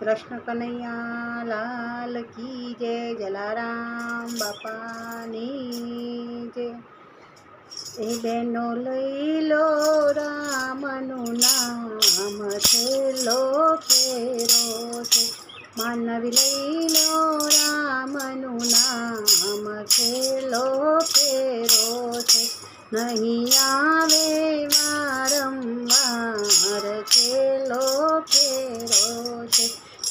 કૃષ્ણ કનૈયા લાલ કી જય જલારામ બાપાની જય. એ બેનો લઈ લો રામનું નામ છેલ્લો ફેરો છે. માનવી લઈ લો રામનું નામ છેલ્લો ફેરો છે. નહીં આવે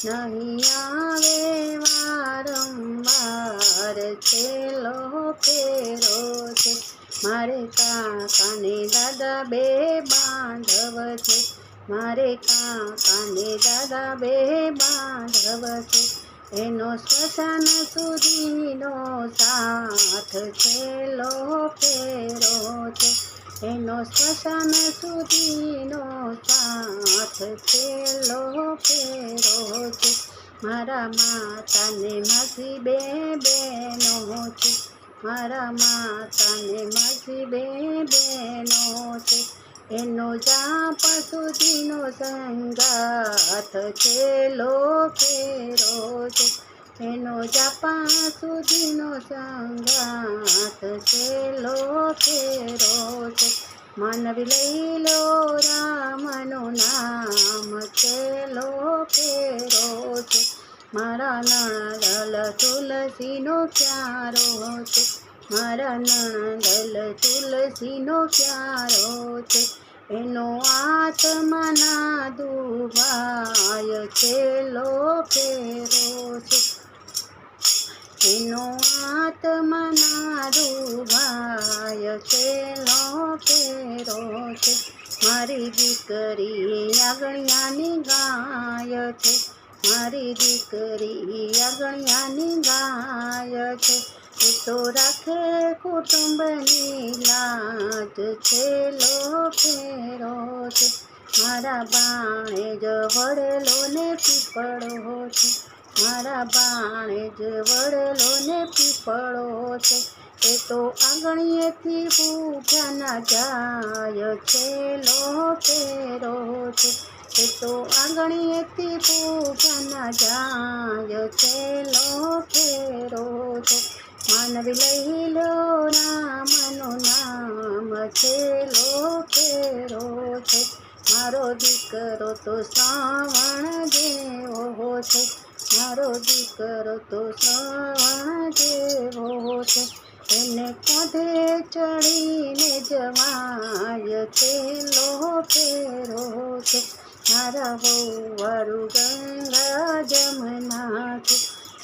નહીં આવે વારંવાર છેલ્લો ફેરો છે. મારે કાકાને દાદા બે બાંધવ છે. મારે કાકાને દાદા બે બાંધવ છે. એનો સ્મશાન સુધીનો સાથ છેલ્લો ફેરો છે. એનો સ્મશાન સુધીનો સાથ છેલ્લો ફેરો છે મારા માતાને માસી બે બેનો છે, મારા માતાને માસી બે બેનો છે. એનો જાપ સુધીનો સંગાથ છેલ્લો ફેરો છે એનો જાપા સુધીનો સંગાથ છેલ્લો ફેરો છે માનવી લઈ લો રામનું નામ છેલ્લો ફેરો છે મારા નણદલ તુલસીનો ક્યારો છે, મારા નણદલ તુલસીનો ક્યારો છે. એનો આત્માના દુભાય છેલ્લો ફેરો છે એનો આત્માના રૂવાય છેલ્લો ફેરો છે મારી દીકરી આગળિયાની ગાય છે, મારી દીકરી આગળિયાની ગાય છે. એ તો રાખે કુટુંબની લાજ છેલ્લો ફેરો છે મારા બાણે જ વડેલો ને પીપળો છે મારા બાણે જ વડેલો ને પીપળો છે. એ તો આંગણીએથી ભૂખ્યા ના જાય છેલ્લો ફેરો છે. એ તો આંગણીએથી ભૂખ્યા ના જાય છેલ્લો ફેરો છે. માનવી લઈ લો રામનું નામ છેલો ફેરો છે. મારો દીકરો તો શ્રાવણ જેવો છે. દીકરો તો સવા જેવો છે એને કાંધે ચડીને જવાય લો ફેરો છે. મારા વહુવારું ગંગા જમના છે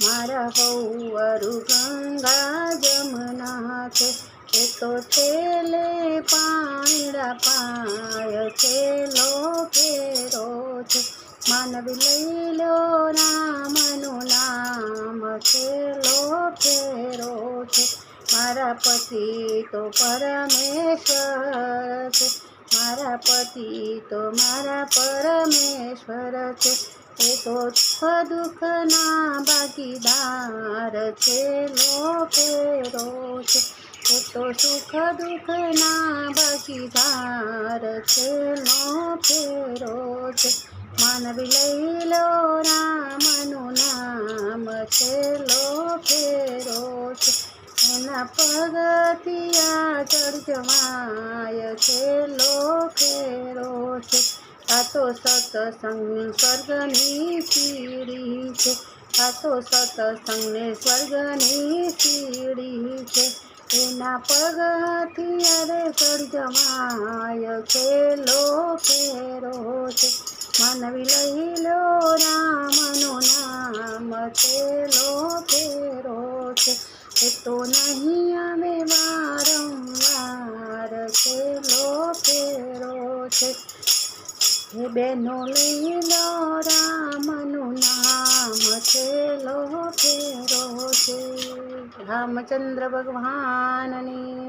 મારા વહુવારું ગંગા જમના છે એ તો છેલ્લે પાણીડા પાય છેલ્લો ફેરો છે. માનવી લઈ લો, રામનું નામ ખેલો, ફેરો છે. મારા પતિ તો પરમેશ્વર છે. મારા પતિ તો મારા પરમેશ્વર છે. એ તો સુખ દુઃખના ભાગીદાર છે ફેરો છે. એ તો સુખ દુઃખના ભાગીદાર લો ફેરો છે. માનવી લો રામનું નામ છેલ્લો ફેરો છે એના પગથિયા ચડજવાય છેલ્લો ફેરો છે આ તો સતસંગ સ્વર્ગની સીડી છે. આ તો સતસંગને સ્વર્ગની સીડી છે. એના પગથી અરે સર્જમાય છે છે માનવી લઈ લો રામનું નામ છેલ્લો ફેરો છે એ તો નહીં આવે વારંવાર છેલ્લો ફેરો છે હે બેનો લઈ લો રામનું નામ છેલ્લો ફેરો છે રામચંદ્ર ભગવાનની